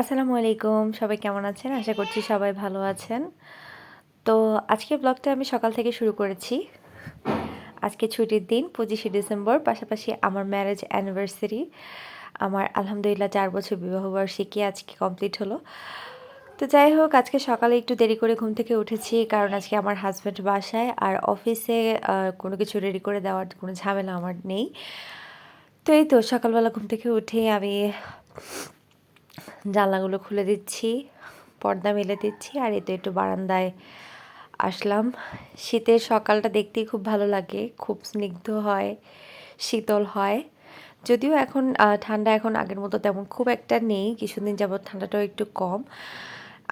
আসসালামু আলাইকুম। সবাই কেমন আছেন? আশা করছি সবাই ভালো আছেন। তো আজকে ব্লগটা আমি সকাল থেকে শুরু করেছি। আজকে ছুটির দিন, পঁচিশে ডিসেম্বর, পাশাপাশি আমার ম্যারেজ অ্যানিভার্সারি। আমার আলহামদুলিল্লাহ চার বছর বিবাহবার্ষিকী আজকে কমপ্লিট হলো। তো যাই হোক, আজকে সকালে একটু দেরি করে ঘুম থেকে উঠেছি, কারণ আজকে আমার হাজব্যান্ড বাসায়, আর অফিসে কোনো কিছু রেডি করে দেওয়ার কোনো ঝামেলা আমার নেই। তো এই তো সকালবেলা ঘুম থেকে উঠে আমি জানলাগুলো খুলে দিচ্ছি, পর্দা মেলে দিচ্ছি আর এতে একটু বারান্দায় আসলাম। শীতের সকালটা দেখতেই খুব ভালো লাগে, খুব স্নিগ্ধ হয়, শীতল হয়। যদিও এখন ঠান্ডা এখন আগের মতো তেমন খুব একটা নেই, কিছুদিন যাবৎ ঠান্ডাটাও একটু কম।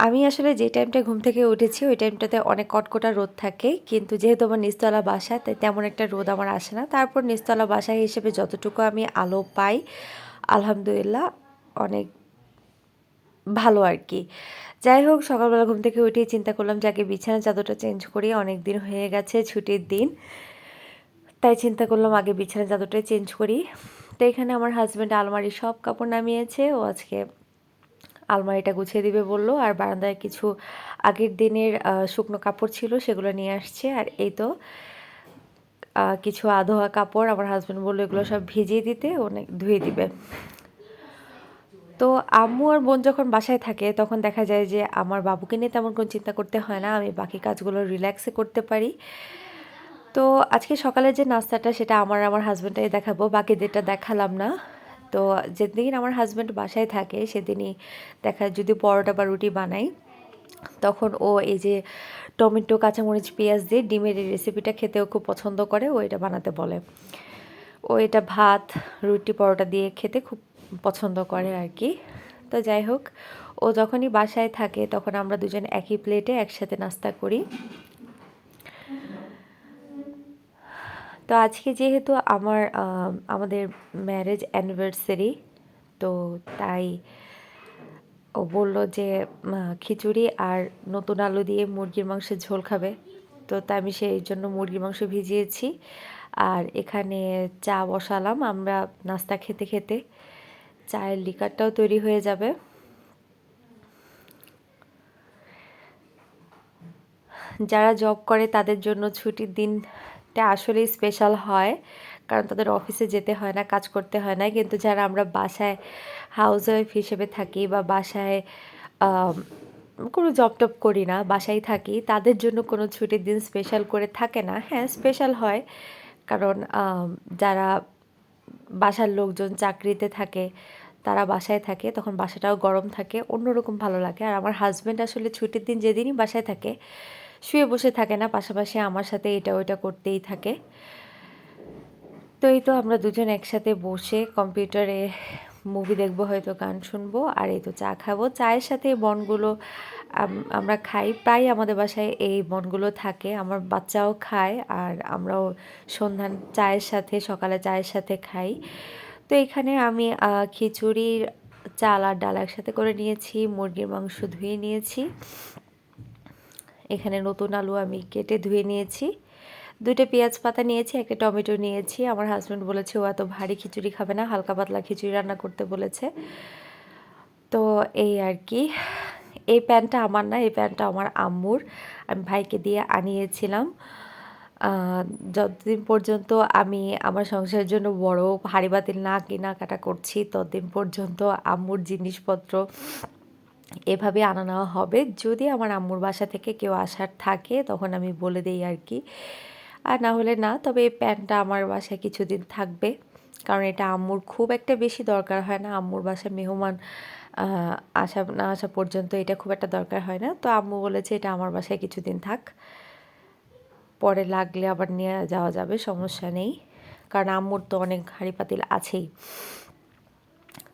আমি আসলে যে টাইমটা ঘুম থেকে উঠেছি, ওই টাইমটাতে অনেক কটকটা রোদ থাকে, কিন্তু যেহেতু আমার নিচতলা বাসা, তাই তেমন একটা রোদ আমার আসে না। তারপর নিচতলা বাসা হিসেবে যতটুকু আমি আলো পাই, আলহামদুলিল্লাহ, অনেক ভালো আর কি যাই হোক সকালবেলা ঘুম থেকে উঠেই চিন্তা করলাম যে আগে বিছানা চাদরটা চেঞ্জ করি, অনেক দিন হয়ে গেছে ছুটির দিন। তাই চিন্তা করলাম আগে বিছানা চাদরটাই চেঞ্জ করি। তো এখানে আমার হাজব্যান্ড আলমারি সব কাপড় নামিয়েছে, ও আজকে আলমারিটা গুছিয়ে দিবে বলল। আর বারান্দায় কিছু আগের দিনের শুকনো কাপড় ছিল সেগুলো নিয়ে আসছে। আর এই তো কিছু আধোয়া কাপড়। আমার হাজব্যান্ড বলল, এগুলো সব ভিজিয়ে দিতে অনেক ধুয়ে দিবে। তো আম্মু আর বোন যখন বাসায় থাকে, তখন দেখা যায় যে আমার বাবুকে নিয়ে তেমন কোনো চিন্তা করতে হয় না। আমি বাকি কাজগুলো রিল্যাক্সে করতে পারি। তো আজকে সকালে যে নাস্তাটা, সেটা আমার আমার হাজব্যান্ডটাই দেখাবো। বাকি যেটা দেখালাম না। তো যেদিন আমার হাজব্যান্ড বাসায় থাকে, সেদিনই দেখা যদি পরোটা বা রুটি বানাই, তখন ও এই যে টমেটো, কাঁচামরিচ, পেঁয়াজ দিয়ে ডিমের এই রেসিপিটা খেতেও খুব পছন্দ করে। ও এটা বানাতে বলে। ও এটা ভাত, রুটি, পরোটা দিয়ে খেতে খুব পছন্দ করে আর কি। তো যাই হোক, ও যখনই বাসায় থাকে তখন আমরা দুজন একই প্লেটে একসাথে নাস্তা করি। তো আজকে যেহেতু আমার আমাদের ম্যারেজ অ্যানিভার্সারি তো তাই ও বলল যে খিচুড়ি আর নতুন আলু দিয়ে মুরগির মাংসের ঝোল খাবে। তো তাই আমি সেই জন্য মুরগির মাংস ভিজিয়েছি। আর এখানে চা বসালাম, আমরা নাস্তা খেতে খেতে। চায়ের লিকারটাও তৈরি হয়ে যাবে। যারা জব করে তাদের জন্য ছুটির দিনটা আসলেই স্পেশাল হয়, কারণ তাদের অফিসে যেতে হয় না, কাজ করতে হয় না। কিন্তু যারা আমরা বাসায় হাউস ওয়াইফ হিসেবে থাকি বা বাসায় কোনো জব টপ করি না, বাসায় থাকি, তাদের জন্য কোনো ছুটির দিন স্পেশাল করে থাকে না। হ্যাঁ স্পেশাল হয়, কারণ যারা বাসার লোকজন চাকরিতে থাকে তারা বাসায় থাকে, তখন বাসাটাও গরম থাকে, অন্যরকম ভালো লাগে। আর আমার হাজব্যান্ড আসলে ছুটির দিন যেদিনই বাসায় থাকে, শুয়ে বসে থাকে না, পাশাপাশি আমার সাথে এটা ওইটা করতেই থাকে। তো এই তো আমরা দুজন একসাথে বসে কম্পিউটারে মুভি দেখব, হয়তো গান শুনব, আর এই তো চা খাব। চায়ের সাথে বনগুলো আমরা খাই। প্রায় আমাদের বাসায় এই বনগুলো থাকে। আমার বাচ্চাও খায়, আর আমরাও সন্ধান চায়ের সাথে সকালে চায়ের সাথে খাই। তো এখানে আমি খিচুড়ির চাল আর ডাল একসাথে করে নিয়েছি, মুরগির মাংস ধুয়ে নিয়েছি। এখানে নতুন আলু আমি কেটে ধুয়ে নিয়েছি। দুটো পেঁয়াজ পাতা নিয়েছি, একটা টমেটো নিয়েছি। আমার হাজব্যান্ড বলেছে, ও এত ভারী খিচুড়ি খাবে না, হালকা পাতলা খিচুড়ি রান্না করতে বলেছে। তো এই আর কি। এই প্যান্টটা আমার না, এই প্যান্টটা আমার আম্মুর। আমি ভাইকে দিয়ে আনিয়েছিলাম। যতদিন পর্যন্ত আমি আমার সংসারের জন্য বড় হাড়ি বাতিল না কেনাকাটা করছি, ততদিন পর্যন্ত আম্মুর জিনিসপত্র এভাবে আনা নেওয়া হবে। যদি আমার আম্মুর বাসা থেকে কেউ আসার থাকে, তখন আমি বলে দিই আর কি। আর না হলে না, তবে এই প্যান্টটা আমার বাসায় কিছুদিন থাকবে। কারণ এটা আম্মুর খুব একটা বেশি দরকার হয় না। আম্মুর বাসায় মেহমান আসা, না আসা পর্যন্ত এটা খুব একটা দরকার হয় না। তো আম্মু বলেছে এটা আমার বাসায় কিছুদিন থাক। পরে লাগলে আবার নিয়ে যাওয়া যাবে, সমস্যা নেই। কারণ আম্মুর তো অনেক হাঁড়ি পাতিল আছেই।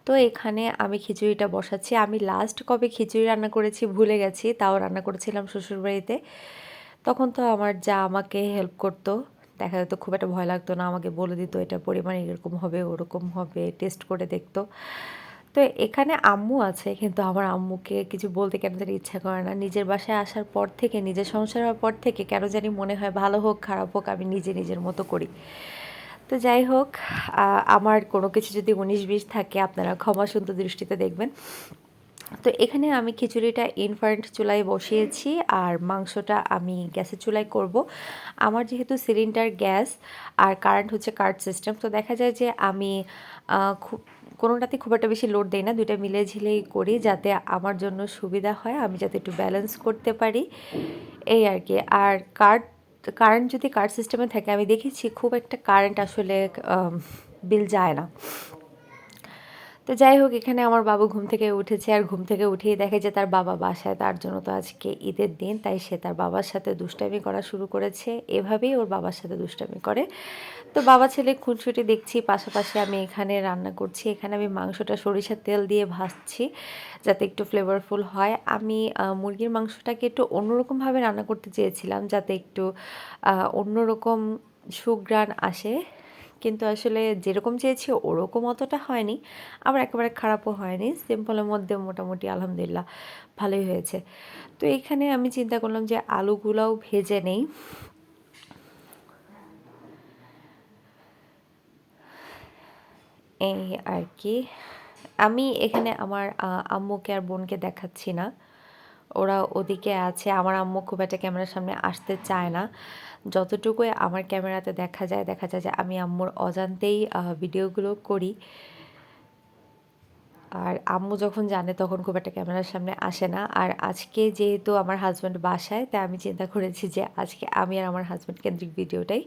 তো এখানে আমি খিচুড়িটা বসাচ্ছি। আমি লাস্ট কবে খিচুড়ি রান্না করেছি ভুলে গেছি, তাও রান্না করেছিলাম শ্বশুরবাড়িতে। তখন তো আমার যা আমাকে হেল্প করতো, দেখা যেত খুব একটা ভয় লাগতো না, আমাকে বলে দিত, এটা পরিমাণ এরকম হবে, ওরকম হবে টেস্ট করে দেখতো। তো এখানে আম্মু আছে, কিন্তু আমার আম্মুকে কিছু বলতে কেন জানি ইচ্ছা করে না। নিজের বাসায় আসার পর থেকে, নিজের সংসার হওয়ার পর থেকে কেন জানি মনে হয় ভালো হোক, খারাপ হোক, আমি নিজে নিজের মতো করি। তো যাই হোক আমার কোনো কিছু যদি উনিশ বিশ থাকে, আপনারা ক্ষমা সুন্দর দৃষ্টিতে দেখবেন। তো এখানে আমি খিচুড়িটা ইনফারেন্ট চুলায় বসিয়েছি, আর মাংসটা আমি গ্যাসের চুলায় করব। আমার যেহেতু সিলিন্ডার গ্যাস, আর কারেন্ট হচ্ছে কার্ড সিস্টেম, তো দেখা যায় যে আমি খুব কোনোটাতে খুব একটা বেশি লোড দেই না, দুইটা মিলে ঝিলেই করি যাতে আমার জন্য সুবিধা হয়, আমি যাতে একটু ব্যালেন্স করতে পারি। এই আর কি। আর কার্ড কারেন্ট যদি কার্ড সিস্টেমে থাকে, আমি দেখেছি খুব একটা কারেন্ট আসলে বিল যায় না। তো যাই হোক, এখানে আমার বাবু ঘুম থেকে উঠেছে আর ঘুম থেকে উঠেই দেখে যে তার বাবা বাসায়, তার জন্য তো আজকে ঈদের দিন, তাই সে তার বাবার সাথে দুষ্টামি করা শুরু করেছে। এভাবেই ওর বাবার সাথে দুষ্টামি করে। তো বাবা, ছেলে, খুনসুটি দেখছি, পাশাপাশি আমি এখানে রান্না করছি। এখানে আমি মাংসটা সরিষার তেল দিয়ে ভাজছি যাতে একটু ফ্লেভারফুল হয়। আমি মুরগির মাংসটাকে একটু অন্যরকমভাবে রান্না করতে চেয়েছিলাম যাতে একটু অন্যরকম সুগ্রাণ আসে। কিন্তু আসলে যেরকম চেয়েছি ওরকম অতটা হয়নি। আবার একেবারে খারাপও হয়নি। সিম্পলের মধ্যে মোটামুটি আলহামদুলিল্লাহ ভালোই হয়েছে। তো এইখানে আমি চিন্তা করলাম যে আলুগুলাও ভেজে নেই। এই আর কি। আমি এখানে আমার আম্মুকে আর বোনকে দেখাচ্ছি না। ওরা ওদিকে আছে। আমার আম্মু খুব একটা ক্যামেরার সামনে আসতে চায় না। যতটুকুই আমার ক্যামেরাতে দেখা যায় দেখা যায় যে আমি আম্মুর অজান্তেই ভিডিওগুলো করি। আর আম্মু যখন জানে তখন খুব একটা ক্যামেরার সামনে আসে না। আর আজকে যেহেতু আমার হাজব্যান্ড বাসায়, তাই আমি চিন্তা করেছি যে আজকে আমি আর আমার হাজব্যান্ড কেন্দ্রিক ভিডিওটাই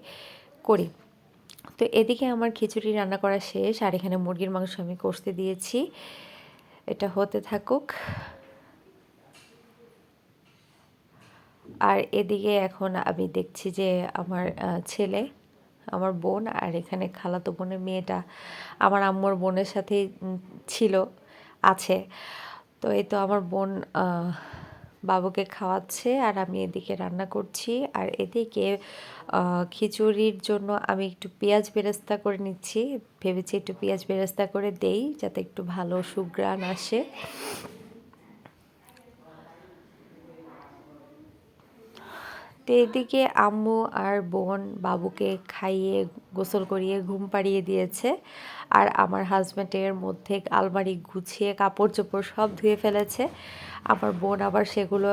করি। তো এদিকে আমার খিচুড়ি রান্না করা শেষ, আর এখানে মুরগির মাংস আমি কষতে দিয়েছি। এটা হতে থাকুক। আর এদিকে এখন আমি দেখছি যে আমার ছেলে, আমার বোন আর এখানে খালাতো বোনের মেয়েটা আমার আম্মুর বোনের সাথে ছিল, আছে। তো এই তো আমার বোন বাবুকে খাওয়াচ্ছে আর আমি এদিকে রান্না করছি। আর এদিকে খিচুড়ির জন্য আমি একটু পেঁয়াজ বেরেস্তা করে নিচ্ছি। ভেবেছি একটু পেঁয়াজ বেরেস্তা করে দেই যাতে একটু ভালো সুগ্রাণ আসে। তো এদিকে আম্মু আর বোন বাবুকে খাইয়ে, গোসল করিয়ে ঘুম পাড়িয়ে দিয়েছে। আর আমার হাজব্যান্ডের মধ্যে আলমারি গুছিয়ে কাপড় চোপড় সব ধুয়ে ফেলেছে। আমার বোন আবার সেগুলো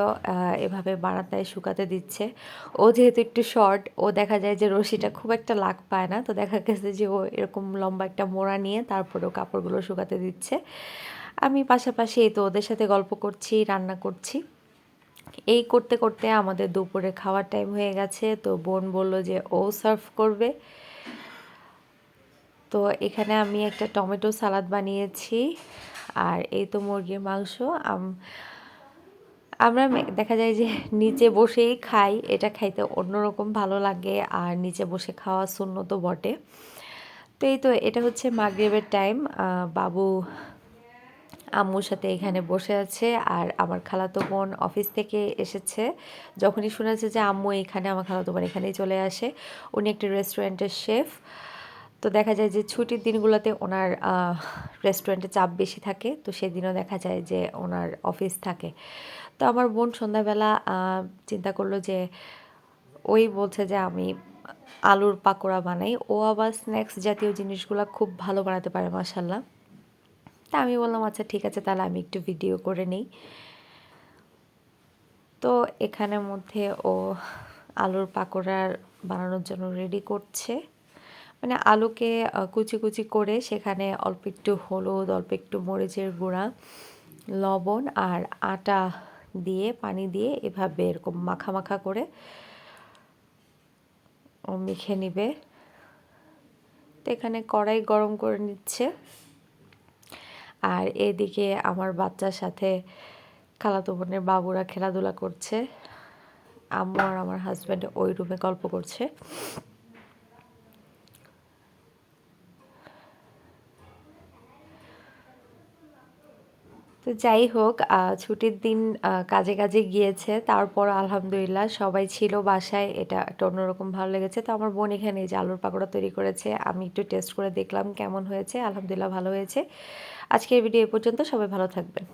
এভাবে বারান্দায় শুকাতে দিচ্ছে। ও যেহেতু একটু শর্ট ও দেখা যায় যে রশিটা খুব একটা লাগ পায় না। তো দেখা গেছে যে ও এরকম লম্বা একটা মোড়া নিয়ে তারপরেও কাপড়গুলো শুকাতে দিচ্ছে। আমি পাশাপাশি এই তো ওদের সাথে গল্প করছি, রান্না করছি। এই করতে করতে আমাদের দুপুরে খাওয়ার টাইম হয়ে গেছে। তো বোন বলল যে, ও সার্ভ করবে। তো এখানে আমি একটা টমেটো সালাদ বানিয়েছি। আর এই তো মুরগির মাংস। আমরা দেখা যায় যে নিচে বসেই খাই। এটা খাইতে অন্যরকম ভালো লাগে। আর নিচে বসে খাওয়া শূন্য তো বটে। তো এই তো, এটা হচ্ছে মাগরীবের টাইম বাবু আম্মুর সাথে এখানে বসে আছে আর আমার খালাতো বোন অফিস থেকে এসেছে। যখনই শুনেছে যে আম্মু এখানে, আমার খালাতো বোন এখানেই চলে আসে। উনি একটি রেস্টুরেন্টের শেফ। তো দেখা যায় যে ছুটির দিনগুলোতে ওনার রেস্টুরেন্টে চাপ বেশি থাকে। তো সেদিনও দেখা যায় যে ওনার অফিস থাকে। তো আমার বোন সন্ধ্যাবেলা চিন্তা করল যে ওই বলছে যে আমি আলুর পাকোড়া বানাই। ও আবার স্ন্যাক্স জাতীয় জিনিসগুলো খুব ভালো বানাতে পারে মাসাল্লাহ তা আমি বললাম আচ্ছা ঠিক আছে, তাহলে আমি একটু ভিডিও করে নিই। তো এখানের মধ্যে ও আলুর পাকোড়ার বানানোর জন্য রেডি করছে। মানে আলুকে কুচি কুচি করে সেখানে অল্প একটু হলুদ, অল্প একটু মরিচের গুঁড়া, লবণ আর আটা দিয়ে, পানি দিয়ে এভাবে এরকম মাখা মাখা করে ও মেখে নিবে। তো এখানে কড়াই গরম করে নিচ্ছে। আর এদিকে আমার বাচ্চার সাথে খালাতো বোনের বাবুরা খেলাধুলা করছে। আম্মু আর আমার হাজব্যান্ড ওই রুমে গল্প করছে। তো যাই হোক ছুটির দিন কাজে কাজে গিয়েছে। তারপর আলহামদুলিল্লাহ সবাই ছিল বাসায়। এটা একটা অন্যরকম ভালো লেগেছে। তো আমার বোন এখানে যে আলুর পাকোড়া তৈরি করেছে। আমি একটু টেস্ট করে দেখলাম কেমন হয়েছে। আলহামদুলিল্লাহ ভালো হয়েছে। আজকের ভিডিও এ পর্যন্ত সবাই ভালো থাকবেন।